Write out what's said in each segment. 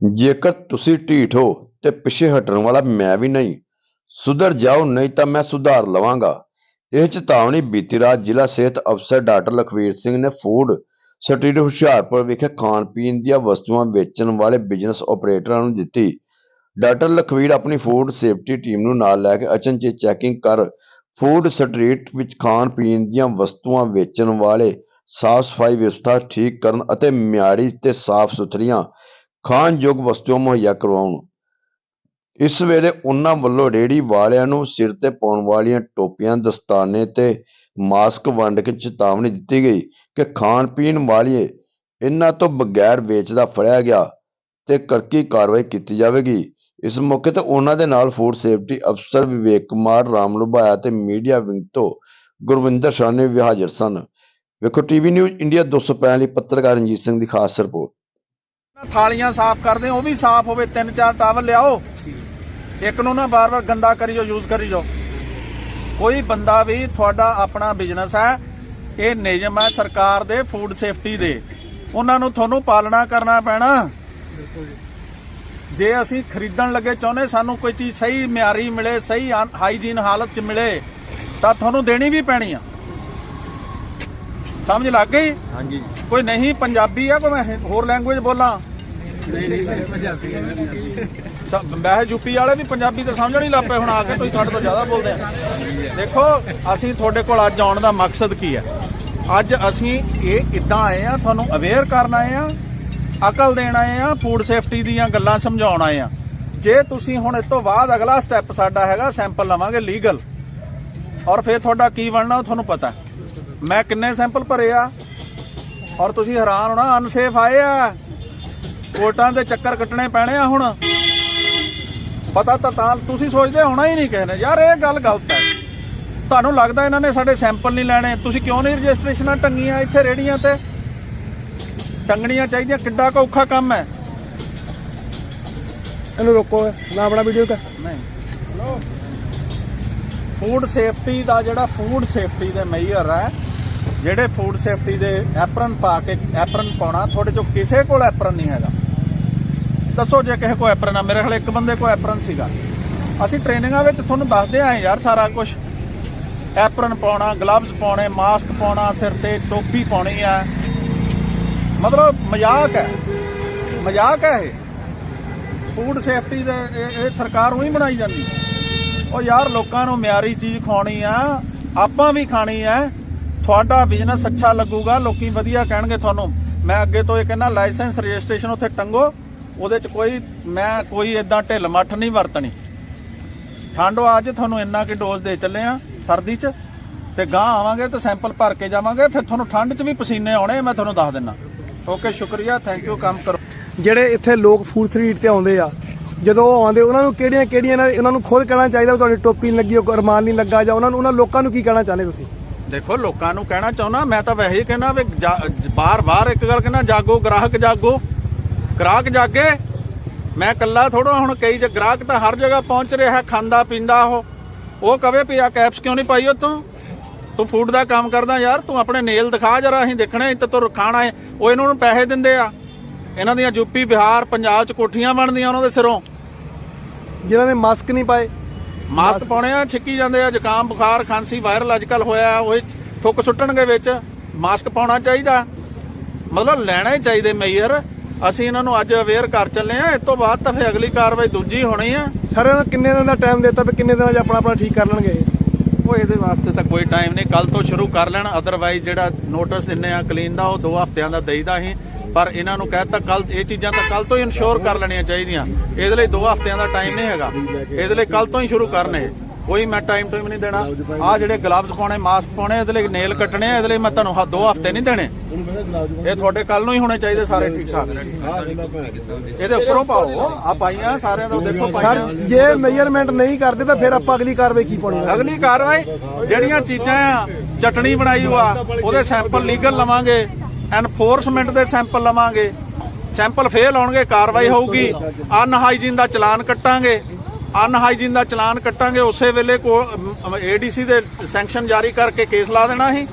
ਜੇਕਰ ਤੁਸੀਂ ਢੀਠ ਹੋ ਤੇ ਪਿੱਛੇ ਹਟਣ ਵਾਲਾ ਮੈਂ ਵੀ ਨਹੀਂ, ਸੁਧਰ ਜਾਓ, ਨਹੀਂ ਤਾਂ ਮੈਂ ਸੁਧਾਰ ਲਵਾਂਗਾ। ਇਹ ਚੇਤਾਵਨੀ ਬੀਤੀ ਰਾਤ ਜ਼ਿਲ੍ਹਾ ਸਿਹਤ ਅਫਸਰ ਡਾਕਟਰ ਲਖਵੀਰ ਸਿੰਘ ਨੇ ਫੂਡ ਸਟਰੀਟ ਹੁਸ਼ਿਆਰਪੁਰ ਵਿਖੇ ਖਾਣ ਪੀਣ ਦੀਆਂ ਵਸਤੂਆਂ ਵੇਚਣ ਵਾਲੇ ਬਿਜ਼ਨਸ ਆਪਰੇਟਰਾਂ ਨੂੰ ਦਿੱਤੀ। ਡਾਕਟਰ ਲਖਵੀਰ ਆਪਣੀ ਫੂਡ ਸੇਫਟੀ ਟੀਮ ਨੂੰ ਨਾਲ ਲੈ ਕੇ ਅਚਨਚੇਤ ਚੈਕਿੰਗ ਕਰ ਫੂਡ ਸਟਰੀਟ ਵਿੱਚ ਖਾਣ ਪੀਣ ਦੀਆਂ ਵਸਤੂਆਂ ਵੇਚਣ ਵਾਲੇ ਸਾਫ਼ ਸਫ਼ਾਈ ਵਿਵਸਥਾ ਠੀਕ ਕਰਨ ਅਤੇ ਮਿਆਰੀ ਤੇ ਸਾਫ਼ ਸੁਥਰੀਆਂ ਖਾਣਯੋਗ ਵਸਤੂਆਂ ਮੁਹੱਈਆ ਕਰਵਾਉਣ। ਇਸ ਵੇਲੇ ਉਹਨਾਂ ਵੱਲੋਂ ਰੇਹੜੀ ਵਾਲਿਆਂ ਨੂੰ ਸਿਰ ਤੇ ਪਾਉਣ ਵਾਲੀਆਂ ਟੋਪੀਆਂ, ਦਸਤਾਨੇ ਤੇ ਮਾਸਕ ਵੰਡ ਕੇ ਚੇਤਾਵਨੀ ਦਿੱਤੀ ਗਈ ਕਿ ਖਾਣ ਪੀਣ ਵਾਲੀਏ, ਇਹਨਾਂ ਤੋਂ ਬਗੈਰ ਵੇਚਦਾ ਫੜਿਆ ਗਿਆ ਤੇ ਕਰਕੀ ਕਾਰਵਾਈ ਕੀਤੀ ਜਾਵੇਗੀ। ਇਸ ਮੌਕੇ ਤੇ ਉਹਨਾਂ ਦੇ ਨਾਲ ਫੂਡ ਸੇਫਟੀ ਅਫਸਰ ਵਿਵੇਕ ਕੁਮਾਰ, ਰਾਮ ਲੁਬਾਇਆ ਤੇ ਮੀਡੀਆ ਵਿੰਗ ਤੋਂ ਗੁਰਵਿੰਦਰ ਸ਼ਾਨੇ ਵੀ ਹਾਜ਼ਰ ਸਨ। ਵੇਖੋ ਟੀਵੀ ਨਿਊਜ਼ ਇੰਡੀਆ 265 ਲਈ ਪੱਤਰਕਾਰ ਰਣਜੀਤ ਸਿੰਘ ਦੀ ਖਾਸ ਰਿਪੋਰਟ। ਥਾਲੀਆਂ ਸਾਫ਼ ਕਰਦੇ ਉਹ ਵੀ ਸਾਫ਼ ਹੋਵੇ, ਤਿੰਨ ਚਾਰ ਟਾਵਲ ਲਿਆਓ। ਇੱਕ ਨੂੰ ਨਾ ਬਾਰ-ਬਾਰ ਗੰਦਾ ਕਰੀ ਜਾਓ, ਯੂਜ਼ ਕਰੀ ਜਾਓ। ਕੋਈ ਬੰਦਾ ਵੀ ਤੁਹਾਡਾ ਆਪਣਾ ਬਿਜ਼ਨਸ ਹੈ, ਇਹ ਨਿਯਮ ਹੈ ਸਰਕਾਰ ਦੇ ਫੂਡ ਸੇਫਟੀ ਦੇ। ਉਹਨਾਂ ਨੂੰ ਤੁਹਾਨੂੰ ਪਾਲਣਾ ਕਰਨਾ ਪੈਣਾ। ਜੇ ਅਸੀਂ ਖਰੀਦਣ ਲੱਗੇ ਚਾਹੁੰਦੇ, ਸਾਨੂੰ ਕੋਈ ਚੀਜ਼ ਸਹੀ ਮਿਆਰੀ ਮਿਲੇ, ਸਹੀ ਹਾਈਜੀਨ ਹਾਲਤ 'ਚ ਮਿਲੇ, ਤਾਂ ਤੁਹਾਨੂੰ ਦੇਣੀ ਵੀ ਪੈਣੀ ਆ। ਸਮਝ ਲੱਗ ਗਈ? ਹਾਂਜੀ। ਕੋਈ ਨਹੀਂ ਪੰਜਾਬੀ ਆ ਕੋਈ ਮੈਂ ਹੋਰ ਲੈਂਗੁਏਜ ਬੋਲਾਂ? ਨਹੀਂ ਨਹੀਂ ਪੰਜਾਬੀ ਵੈਸੇ ਯੂਪੀ ਵਾਲੇ ਵੀ ਪੰਜਾਬੀ ਤਾਂ ਸਮਝਣ ਹੀ ਲੱਪੇ ਹੁਣ ਆ ਕੇ ਤੁਸੀਂ ਸਾਡੇ ਤੋਂ ਜ਼ਿਆਦਾ ਬੋਲਦੇ ਆ। ਦੇਖੋ ਅਸੀਂ ਤੁਹਾਡੇ ਕੋਲ ਅੱਜ ਆਉਣ ਦਾ ਮਕਸਦ ਕੀ ਹੈ ਅੱਜ ਅਸੀਂ ਇਹ ਇਦਾਂ ਆਏ ਆ ਤੁਹਾਨੂੰ ਅਵੇਅਰ ਕਰਨ ਆਏ ਆ ਅਕਲ ਦੇਣ ਆਏ ਆ ਫੂਡ ਸੇਫਟੀ ਦੀਆਂ ਗੱਲਾਂ ਸਮਝਾਉਣ ਆਏ ਆ। ਜੇ ਤੁਸੀਂ ਹੁਣ ਇਸ ਤੋਂ ਬਾਅਦ ਅਗਲਾ ਸਟੈਪ ਸਾਡਾ ਹੈਗਾ ਸੈਂਪਲ ਲਵਾਂਗੇ ਲੀਗਲ ਔਰ ਫਿਰ ਤੁਹਾਡਾ ਕੀ ਬਣਨਾ ਤੁਹਾਨੂੰ ਪਤਾ। ਮੈਂ ਕਿੰਨੇ ਸੈਂਪਲ ਭਰੇ ਆ? ਔਰ ਤੁਸੀਂ ਹੈਰਾਨ ਹੋਣਾ ਅਨਸੇਫ ਆਏ ਆ। ਕੋਰਟਾਂ ਦੇ ਚੱਕਰ ਕੱਟਣੇ ਪੈਣੇ ਆ ਹੁਣ। ਪਤਾ ਤਾਂ ਤਾਂ ਤੁਸੀਂ ਸੋਚਦੇ ਹੋਣਾ ਹੀ ਨਹੀਂ ਨੇ। ਯਾਰ ਇਹ ਗੱਲ ਗਲਤ ਹੈ। ਤੁਹਾਨੂੰ ਲੱਗਦਾ ਇਹਨਾਂ ਨੇ ਸਾਡੇ ਸੈਂਪਲ ਨਹੀਂ ਲੈਣੇ? ਤੁਸੀਂ ਕਿਉਂ ਨਹੀਂ ਰਜਿਸਟ੍ਰੇਸ਼ਨਾਂ ਟੰਗੀਆਂ ਇੱਥੇ ਰੇੜੀਆਂ ਤੇ? ਟੰਗਣੀਆਂ ਚਾਹੀਦੀਆਂ ਕਿੱਡਾ ਕੁ ਔਖਾ ਕੰਮ ਹੈ। ਇਹਨੂੰ ਰੋਕੋ ਨਾ ਆਪਣਾ ਵੀਡੀਓ ਕਰ। ਨਹੀਂ। ਫੂਡ ਸੇਫਟੀ ਦਾ ਜਿਹੜਾ ਫੂਡ ਸੇਫਟੀ ਦੇ ਮੇਜਰ ਹੈ ਜਿਹੜੇ ਫੂਡ ਸੇਫਟੀ ਦੇ ਐਪਰਨ ਪਾ ਕੇ ਐਪਰਨ ਪਾਉਣਾ, ਤੁਹਾਡੇ ਚੋਂ ਕਿਸੇ ਕੋਲ ਐਪਰਨ ਨਹੀਂ ਹੈਗਾ। ਦੱਸੋ ਜੇ ਕਿਸੇ ਕੋਲ ਐਪਰਨ ਆ, ਮੇਰੇ ਖਿਆਲ ਇੱਕ ਬੰਦੇ ਕੋਲ ਐਪਰਨ ਸੀਗਾ। ਅਸੀਂ ਟ੍ਰੇਨਿੰਗਾਂ ਵਿੱਚ ਤੁਹਾਨੂੰ ਦੱਸਦੇ ਆਏ ਯਾਰ ਸਾਰਾ ਕੁਝ ਐਪਰਨ ਪਾਉਣਾ ਗਲਵਜ਼ ਪਾਉਣੇ ਮਾਸਕ ਪਾਉਣਾ, ਸਿਰ ਤੇ ਟੋਪੀ ਪਾਉਣੀ ਆ। ਮਤਲਬ ਮਜ਼ਾਕ ਹੈ। ਮਜ਼ਾਕ ਹੈ ਇਹ। ਫੂਡ ਸੇਫਟੀ ਦੇ ਇਹ ਇਹ ਸਰਕਾਰ ਉਹੀ ਬਣਾਈ ਜਾਂਦੀ। ਉਹ ਯਾਰ ਲੋਕਾਂ ਨੂੰ ਮਿਆਰੀ ਚੀਜ਼ ਖਾਣੀ ਆ, ਆਪਾਂ ਵੀ ਖਾਣੀ ਆ। ਤੁਹਾਡਾ ਬਿਜ਼ਨਸ ਅੱਛਾ ਲੱਗੂਗਾ, ਲੋਕੀ ਵਧੀਆ ਕਹਿਣਗੇ ਤੁਹਾਨੂੰ। ਮੈਂ ਅੱਗੇ ਤੋਂ ਇਹ ਕਹਿੰਦਾ ਲਾਇਸੈਂਸ ਰਜਿਸਟ੍ਰੇਸ਼ਨ ਉੱਥੇ ਟੰਗੋ। ਉਹਦੇ ਚ ਕੋਈ, ਮੈਂ ਕੋਈ ਇਦਾਂ ਢਿੱਲ ਮੱਠ ਨਹੀਂ ਵਰਤਣੀ। ਠੰਡ ਅੱਜ ਤੁਹਾਨੂੰ ਇੰਨਾ ਕਿ ਡੋਜ਼ ਦੇ ਚੱਲੇ ਆ, ਸਰਦੀ ਚ। ਤੇ ਗਾਂ ਆਵਾਂਗੇ ਤੇ ਸੈਂਪਲ ਭਰ ਕੇ ਜਾਵਾਂਗੇ, ਫਿਰ ਤੁਹਾਨੂੰ ਠੰਡ ਚ ਵੀ ਪਸੀਨੇ ਆਉਣੇ, ਮੈਂ ਤੁਹਾਨੂੰ ਦੱਸ ਦਿੰਨਾ ਓਕੇ ਸ਼ੁਕਰੀਆ ਥੈਂਕ ਯੂ ਕੰਮ ਕਰੋ। ਜਿਹੜੇ ਇੱਥੇ ਲੋਕ ਫੂਡ ਸਟਰੀਟ ਤੇ ਆਉਂਦੇ ਆ, ਜਦੋਂ ਉਹ ਆਉਂਦੇ, ਉਹਨਾਂ ਨੂੰ ਕਿਹੜੀਆਂ ਕਿਹੜੀਆਂ ਇਹਨਾਂ- ਉਹਨਾਂ ਨੂੰ ਖੁਦ ਕਹਿਣਾ ਚਾਹੀਦਾ ਤੁਹਾਡੀ ਟੋਪੀ ਨਹੀਂ ਲੱਗੀ, ਉਹ ਰਮਾਨ ਨਹੀਂ ਲੱਗਾ, ਜਾਂ ਉਹਨਾਂ ਨੂੰ, ਉਹਨਾਂ ਲੋਕਾਂ ਨੂੰ ਕੀ ਕਹਿਣਾ ਚਾਹੁੰਦੇ ਤੁਸੀਂ? ਦੇਖੋ, ਲੋਕਾਂ ਨੂੰ ਕਹਿਣਾ ਚਾਹੁੰਦਾ, ਮੈਂ ਤਾਂ ਵੈਸੇ ਹੀ ਕਹਿਣਾ ਵੀ ਬਾਰ-ਬਾਰ ਇੱਕ ਗੱਲ ਕਹਿੰਦਾ, ਜਾਗੋ, ਗ੍ਰਾਹਕ ਜਾਗੋ। ਗ੍ਰਾਹਕ ਜਾਗੇ। ਮੈਂ ਕੱਲਾ ਥੋੜਾ ਹੁਣ ਕਈ ਜ ਗ੍ਰਾਹਕ ਤਾਂ ਹਰ ਜਗ੍ਹਾ ਪਹੁੰਚ ਰਿਹਾ ਖਾਂਦਾ, ਪੀਂਦਾ ਉਹ। ਉਹ ਕਵੇ ਵੀ ਆ ਕੈਪਸ ਕਿਉਂ ਨਹੀਂ ਪਾਈ ਉਹ ਤੂੰ ਤੂੰ ਫੂਡ ਦਾ ਕੰਮ ਕਰਦਾ ਯਾਰ, ਤੂੰ ਆਪਣੇ ਨੇਲ ਦਿਖਾ ਜਰਾ, ਅਸੀਂ ਦੇਖਣਾ ਤੇ ਤੂੰ ਖਾਣਾ ਹੈ। ਉਹ ਇਹਨਾਂ ਨੂੰ ਪੈਸੇ ਦਿੰਦੇ ਆ। ਇਹਨਾਂ ਦੀਆਂ ਯੂਪੀ ਬਿਹਾਰ, ਪੰਜਾਬ ਚ ਕੋਠੀਆਂ ਬਣਦੀਆਂ ਉਹਨਾਂ ਦੇ ਸਿਰੋਂ। ਜਿਨ੍ਹਾਂ ਨੇ ਮਾਸਕ ਨਹੀਂ ਪਾਏ। ਮਾਸਕ ਪਾਉਣੇ ਆ ਛਿੱਕੀ ਜਾਂਦੇ ਆ ਜ਼ੁਕਾਮ ਬੁਖਾਰ ਖਾਂਸੀ ਵਾਇਰਲ ਅੱਜਕੱਲ ਹੋਇਆ ਉਹ ਥੁੱਕ ਸੁੱਟਣਗੇ ਵਿੱਚ। ਮਾਸਕ ਪਾਉਣਾ ਚਾਹੀਦਾ। ਮਤਲਬ ਲੈਣਾ ਹੀ ਚਾਹੀਦੇ ਮੇਜਰ ਅਸੀਂ ਇਹਨਾਂ ਨੂੰ ਅੱਜ ਅਵੇਅਰ ਕਰ ਚੱਲੇ ਆ। ਇਸ ਤੋਂ ਬਾਅਦ ਤਾਂ ਫਿਰ ਅਗਲੀ ਕਾਰਵਾਈ ਦੂਜੀ ਹੋਣੀ ਆ। ਸਾਰਿਆਂ ਨੂੰ ਕਿੰਨੇ ਦਿਨ ਦਾ ਟਾਈਮ ਦਿੱਤਾ ਵੀ ਕਿੰਨੇ ਦਿਨਾਂ 'ਚ ਆਪਣਾ ਆਪਣਾ ਠੀਕ ਕਰ ਲੈਣਗੇ? ਉਹ ਇਹਦੇ ਵਾਸਤੇ ਤਾਂ ਕੋਈ ਟਾਈਮ ਨਹੀਂ। ਕੱਲ ਤੋਂ ਸ਼ੁਰੂ ਕਰ ਲੈਣ। ਅਦਰਵਾਈਜ਼ ਜਿਹੜਾ ਨੋਟਿਸ ਦਿੰਨੇ ਆ ਕਲੀਨ ਦਾ ਉਹ 2 ਹਫ਼ਤਿਆਂ ਦਾ ਦੇਈਦਾ ਅਸੀਂ। ਪਰ ਇਹਨਾਂ ਨੂੰ ਕਹਿਤਾ ਕੱਲ ਇਹ ਚੀਜ਼ਾਂ ਤਾਂ ਕੱਲ ਤੋਂ ਹੀ ਇਨਸ਼ੋਰ ਕਰ ਲੈਣੀਆਂ ਚਾਹੀਦੀਆਂ। ਇਹਦੇ ਲਈ 2 ਹਫ਼ਤਿਆਂ ਦਾ ਟਾਈਮ ਨਹੀਂ ਹੈਗਾ। ਇਹਦੇ ਲਈ ਕੱਲ ਤੋਂ ਹੀ ਸ਼ੁਰੂ ਕਰਨੇ। ਕੋਈ ਮੈਂ ਟਾਈਮ ਟਾਈਮ ਨਹੀਂ ਦੇਣਾ। ਆ ਜਿਹੜੇ ਗਲਵਜ਼ ਪਾਉਣੇ ਮਾਸਕ ਪਾਉਣੇ ਇਹਦੇ ਲਈ ਨੇਲ ਕੱਟਣੇ ਇਹਦੇ ਲਈ ਮੈਂ ਤੁਹਾਨੂੰ 2 ਹਫ਼ਤੇ ਨਹੀਂ ਦੇਣੇ। ਇਹ ਤੁਹਾਡੇ ਕੱਲ ਨੂੰ ਹੀ ਹੋਣੇ ਚਾਹੀਦੇ ਸਾਰੇ ਠੀਕ ਠਾਕ ਇਹਦੇ ਉੱਪਰੋਂ ਪਾਓ। ਆ ਪਾਈਆਂ ਸਾਰਿਆਂ ਦਾ ਦੇਖੋ ਪਾਈਆਂ। ਜੇ ਮੇਜਰਮੈਂਟ ਨਹੀਂ ਕਰਦੇ ਤਾਂ ਫਿਰ ਆਪਾਂ ਅਗਲੀ ਕਾਰਵਾਈ ਕੀ ਪਾਉਣੀ ਹੈ? ਅਗਲੀ ਕਾਰਵਾਈ ਜਿਹੜੀਆਂ ਚੀਜ਼ਾਂ ਆ ਚਟਣੀ ਬਣਾਈ ਹੋਆ ਉਹਦੇ ਸੈਂਪਲ ਲੀਗਲ ਲਵਾਂਗੇ। ਐਨਫੋਰਸਮੈਂਟ ਦੇ ਸੈਂਪਲ ਲਵਾਂਗੇ। ਸੈਂਪਲ ਫੇਲ ਆਉਣਗੇ ਕਾਰਵਾਈ ਹੋਊਗੀ। ਅਨਹਾਈਜੀਨ ਦਾ ਚਲਾਨ ਕੱਟਾਂਗੇ। ਅਨਹਾਈਜੀਨ ਦਾ ਚਲਾਨ ਕੱਟਾਂਗੇ ਉਸੇ ਵੇਲੇ ਕੋ ਏਡੀਸੀ ਦੇ ਸੈਂਕਸ਼ਨ ਜਾਰੀ ਕਰਕੇ ਕੇਸ ਲਾ ਦੇਣਾ ਸੀ।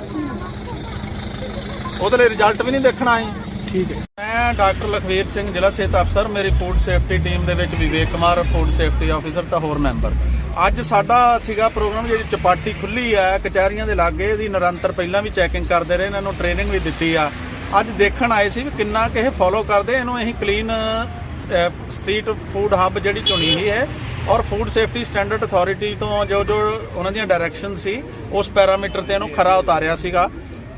ਉਹਦੇ ਲਈ ਰਿਜ਼ਲਟ ਵੀ ਨਹੀਂ ਦੇਖਣਾ ਸੀ। ਠੀਕ ਹੈ। ਮੈਂ ਡਾਕਟਰ ਲਖਵੀਰ ਸਿੰਘ ਜ਼ਿਲ੍ਹਾ ਸਿਹਤ ਅਫਸਰ ਮੇਰੀ ਫੂਡ ਸੇਫਟੀ ਟੀਮ ਦੇ ਵਿੱਚ Vivek Kumar food safety officer ਤਾਂ ਹੋਰ ਮੈਂਬਰ ਅੱਜ ਸਾਡਾ ਸੀਗਾ ਪ੍ਰੋਗਰਾਮ ਜਿਹੜੀ ਚਪਾਟੀ ਖੁੱਲੀ ਆ, ਕਚਹਿਰੀਆਂ ਦੇ ਲਾਗੇ, ਇਹਦੀ ਨਿਰੰਤਰ ਪਹਿਲਾਂ ਵੀ ਚੈਕਿੰਗ ਕਰਦੇ ਰਹੇ ਇਹਨਾਂ ਨੂੰ ਟ੍ਰੇਨਿੰਗ ਵੀ ਦਿੱਤੀ ਆ। ਅੱਜ ਦੇਖਣ ਆਏ ਸੀ ਵੀ ਕਿੰਨਾ ਕਿ ਇਹ ਫੋਲੋ ਕਰਦੇ, ਇਹਨੂੰ ਅਸੀਂ ਕਲੀਨ ਸਟਰੀਟ ਫੂਡ ਹੱਬ ਜਿਹੜੀ ਚੁਣੀ ਹੋਈ ਹੈ ਔਰ ਫੂਡ ਸੇਫਟੀ ਸਟੈਂਡਰਡ ਅਥਾਰਟੀ ਤੋਂ ਜੋ ਜੋ ਉਹਨਾਂ ਦੀਆਂ ਡਾਇਰੈਕਸ਼ਨ ਸੀ, ਉਸ ਪੈਰਾਮੀਟਰ ਤੇ ਇਹਨੂੰ ਖਰਾ ਉਤਾਰਿਆ ਸੀਗਾ।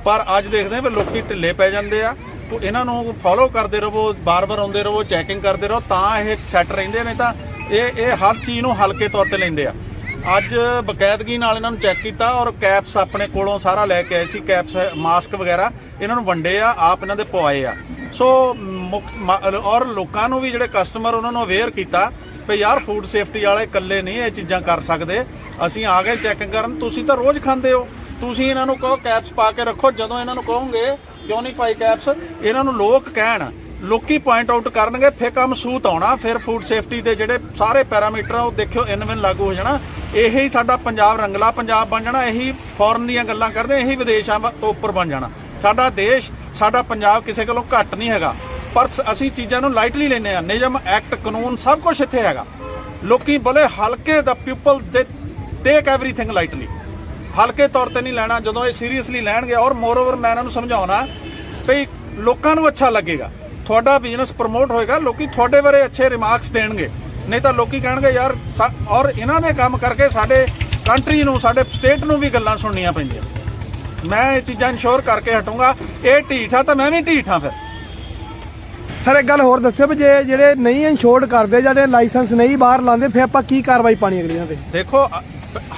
ਪਰ ਅੱਜ ਦੇਖਦੇ ਹਾਂ ਵੀ ਲੋਕੀ ਢਿੱਲੇ ਪੈ ਜਾਂਦੇ ਆ। ਇਹਨਾਂ ਨੂੰ ਫੋਲੋ ਕਰਦੇ ਰਹੋ, ਬਾਰ-ਬਾਰ ਆਉਂਦੇ ਰਹੋ ਚੈਕਿੰਗ ਕਰਦੇ ਰਹੋ, ਤਾਂ ਇਹ ਸੈੱਟ ਰਹਿੰਦੇ ਨੇ ਤਾਂ ਇਹ ਇਹ ਹਰ ਚੀਜ਼ ਨੂੰ ਹਲਕੇ ਤੌਰ ਤੇ ਲੈਂਦੇ ਆ। ਅੱਜ ਬਕਾਇਦਗੀ ਨਾਲ ਇਹਨਾਂ ਨੂੰ ਚੈੱਕ ਕੀਤਾ ਔਰ ਕੈਪਸ ਆਪਣੇ ਕੋਲੋਂ ਸਾਰਾ ਲੈ ਕੇ ਆਏ ਸੀ, ਕੈਪਸ, ਮਾਸਕ ਵਗੈਰਾ, ਇਹਨਾਂ ਨੂੰ ਵੰਡੇ ਆ, ਆਪ ਇਹਨਾਂ ਦੇ ਪਵਾਏ ਆ। ਸੋ, ਮੁੱਖ- ਔਰ ਲੋਕਾਂ ਨੂੰ ਵੀ ਜਿਹੜੇ ਕਸਟਮਰ ਉਹਨਾਂ ਨੂੰ ਅਵੇਅਰ ਕੀਤਾ ਵੀ ਯਾਰ ਫੂਡ ਸੇਫਟੀ ਵਾਲੇ ਇਕੱਲੇ ਨਹੀਂ ਇਹ ਚੀਜ਼ਾਂ ਕਰ ਸਕਦੇ। ਅਸੀਂ ਆ ਗਏ ਚੈਕਿੰਗ ਕਰਨ, ਤੁਸੀਂ ਤਾਂ ਰੋਜ਼ ਖਾਂਦੇ ਹੋ। ਤੁਸੀਂ ਇਹਨਾਂ ਨੂੰ ਕਹੋ ਕੈਪਸ ਪਾ ਕੇ ਰੱਖੋ, ਜਦੋਂ ਇਹਨਾਂ ਨੂੰ ਕਹੋਗੇ, ਕਿਉਂ ਨਹੀਂ ਪਾਈ ਕੈਪਸ? ਇਹਨਾਂ ਨੂੰ ਲੋਕ ਕਹਿਣ ਲੋਕੀ ਪੁਆਇੰਟ ਆਊਟ ਕਰਨਗੇ, ਫੇਰ ਕੰਮ ਸੂਤ ਆਉਣਾ, ਫਿਰ ਫੂਡ ਸੇਫਟੀ ਦੇ ਜਿਹੜੇ ਸਾਰੇ ਪੈਰਾਮੀਟਰ ਆ, ਉਹ ਦੇਖਿਓ ਇਨਵਿਨ ਲਾਗੂ ਹੋ ਜਾਣਾ। ਇਹੀ ਸਾਡਾ ਪੰਜਾਬ ਰੰਗਲਾ ਪੰਜਾਬ ਬਣ ਜਾਣਾ, ਇਹੀ ਫੋਰਨ ਦੀਆਂ ਗੱਲਾਂ ਕਰਦੇ, ਇਹੀ ਵਿਦੇਸ਼ਾਂ ਵ- ਤੋਂ ਉੱਪਰ ਬਣ ਜਾਣਾ। ਸਾਡਾ ਦੇਸ਼, ਸਾਡਾ ਪੰਜਾਬ ਕਿਸੇ ਕੋਲੋਂ ਘੱਟ ਨਹੀਂ ਹੈਗਾ। ਪਰ ਅਸੀਂ ਚੀਜ਼ਾਂ ਨੂੰ ਲਾਈਟਲੀ ਲੈਨੇ ਆ ਨਿਯਮ ਐਕਟ ਕਾਨੂੰਨ ਸਭ ਕੁਝ ਇੱਥੇ ਹੈਗਾ। ਲੋਕੀ ਬੋਲੇ ਹਲਕੇ ਦਾ ਪੀਪਲ ਦੇ ਟੇਕ ਐਵਰੀਥਿੰਗ ਲਾਈਟਲੀ ਹਲਕੇ ਤੌਰ ਤੇ ਨਹੀਂ ਲੈਣਾ, ਜਦੋਂ ਇਹ ਸੀਰੀਅਸਲੀ ਲੈਣਗੇ। ਔਰ ਮੋਰ ਓਵਰ ਮੈਂ ਇਹਨਾਂ ਨੂੰ ਸਮਝਾਉਣਾ ਵੀ ਲੋਕਾਂ ਨੂੰ ਅੱਛਾ ਲੱਗੇਗਾ। ਤੁਹਾਡਾ ਬਿਜ਼ਨਸ ਪ੍ਰਮੋਟ ਹੋਏਗਾ ਲੋਕੀ ਤੁਹਾਡੇ ਬਾਰੇ ਅੱਛੇ ਰਿਮਾਰਕਸ ਦੇਣਗੇ। ਨਹੀਂ ਤਾਂ ਲੋਕੀ ਕਹਿਣਗੇ ਯਾਰ ਔਰ ਇਹਨਾਂ ਦੇ ਕੰਮ ਕਰਕੇ ਸਾਡੇ ਕੰਟਰੀ ਨੂੰ ਸਾਡੇ ਸਟੇਟ ਨੂੰ ਵੀ ਗੱਲਾਂ ਸੁਣਨੀਆਂ ਪੈਂਦੀਆਂ। ਮੈਂ ਇਹ ਚੀਜ਼ਾਂ ਇਨਸ਼ੋਰ ਕਰਕੇ ਹਟੂੰਗਾ। ਇਹ ਢੀਠ ਤਾਂ ਮੈਂ ਵੀ ਢੀਠ ਫਿਰ। ਸਰ ਇੱਕ ਗੱਲ ਹੋਰ ਦੱਸਿਓ ਵੀ ਜੇ ਜਿਹੜੇ ਨਹੀਂ ਇੰਸ਼ੋਰਡ ਕਰਦੇ ਜਿਹੜੇ ਲਾਇਸੈਂਸ ਨਹੀਂ ਬਾਹਰ ਲਾਉਂਦੇ ਫਿਰ ਆਪਾਂ ਕੀ ਕਾਰਵਾਈ ਪਾਣੀ ਅਗਲੀਆਂ ਤੇ? ਦੇਖੋ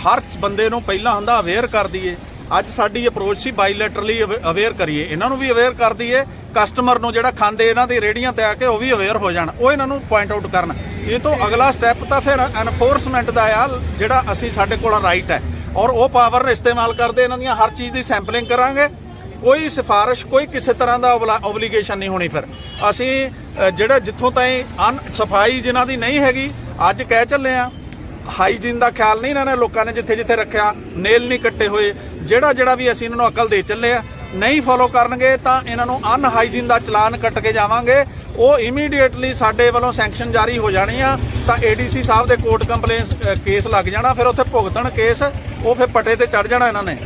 ਹਰ ਬੰਦੇ ਨੂੰ ਪਹਿਲਾਂ ਹੁੰਦਾ ਅਵੇਅਰ ਕਰ ਦਈਏ। ਅੱਜ ਸਾਡੀ ਅਪਰੋਚ ਸੀ ਬਾਇਲੈਟਰਲੀ ਅਵੇਅਰ ਕਰੀਏ। ਇਹਨਾਂ ਨੂੰ ਵੀ ਅਵੇਅਰ ਕਰ ਦਈਏ ਕਸਟਮਰ ਨੂੰ ਜਿਹੜਾ ਖਾਂਦੇ ਇਹਨਾਂ ਦੀ ਰੇੜੀਆਂ ਤੇ ਆ ਕੇ ਉਹ ਵੀ ਅਵੇਅਰ ਹੋ ਜਾਣ। ਉਹ ਇਹਨਾਂ ਨੂੰ ਪੁਆਇੰਟ ਆਊਟ ਕਰਨ। ਇਹ ਤੋਂ ਅਗਲਾ ਸਟੈਪ ਤਾਂ ਫਿਰ ਐਨਫੋਰਸਮੈਂਟ ਦਾ ਆ, ਜਿਹੜਾ ਅਸੀਂ ਸਾਡੇ ਕੋਲ ਰਾਈਟ ਹੈ। ਔਰ ਉਹ ਪਾਵਰ ਇਸਤੇਮਾਲ ਕਰਦੇ, ਇਹਨਾਂ ਦੀਆਂ ਹਰ ਚੀਜ਼ ਦੀ ਸੈਂਪਲਿੰਗ ਕਰਾਂਗੇ। ਕੋਈ ਸਿਫਾਰਿਸ਼, ਕੋਈ ਕਿਸੇ ਤਰ੍ਹਾਂ ਦਾ ਓਬਲੀਗੇਸ਼ਨ ਨਹੀਂ ਹੋਣੀ ਫਿਰ। ਅਸੀਂ ਜਿਹੜਾ ਜਿੱਥੋਂ ਤਾਈਂ ਅਨ ਸਫ਼ਾਈ ਜਿਨ੍ਹਾਂ ਦੀ ਨਹੀਂ ਹੈਗੀ, ਅੱਜ ਕਹਿ ਚੱਲੇ ਆ ਹਾਈਜੀਨ ਦਾ ਖਿਆਲ ਨਹੀਂ ਇਹਨਾਂ ਨੇ ਲੋਕਾਂ ਨੇ ਜਿੱਥੇ ਜਿੱਥੇ ਰੱਖਿਆ। ਨੇਲ ਨਹੀਂ ਕੱਟੇ ਹੋਏ। ਜਿਹੜਾ ਜਿਹੜਾ ਵੀ ਅਸੀਂ ਇਹਨਾਂ ਨੂੰ ਅਕਲ ਦੇ ਚੱਲੇ ਆ, ਨਹੀਂ ਫੋਲੋ ਕਰਨਗੇ ਤਾਂ ਇਹਨਾਂ ਨੂੰ ਅਨਹਾਈਜੀਨ ਦਾ ਚਲਾਨ ਕੱਟ ਕੇ ਜਾਵਾਂਗੇ। ਉਹ ਇਮੀਡੀਏਟਲੀ ਸਾਡੇ ਵੱਲੋਂ ਸੈਂਕਸ਼ਨ ਜਾਰੀ ਹੋ ਜਾਣੀ ਆ, ਤਾਂ ਏਡੀਸੀ ਸਾਹਿਬ ਦੇ ਕੋਰਟ ਕੰਪਲੇਂਸ ਕੇਸ ਲੱਗ ਜਾਣਾ, ਫਿਰ ਉੱਥੇ ਭੁਗਤਣ ਕੇਸ ਉਹ ਫਿਰ ਪਟੇ ਤੇ ਚੜ ਜਾਣਾ ਇਹਨਾਂ ਨੇ।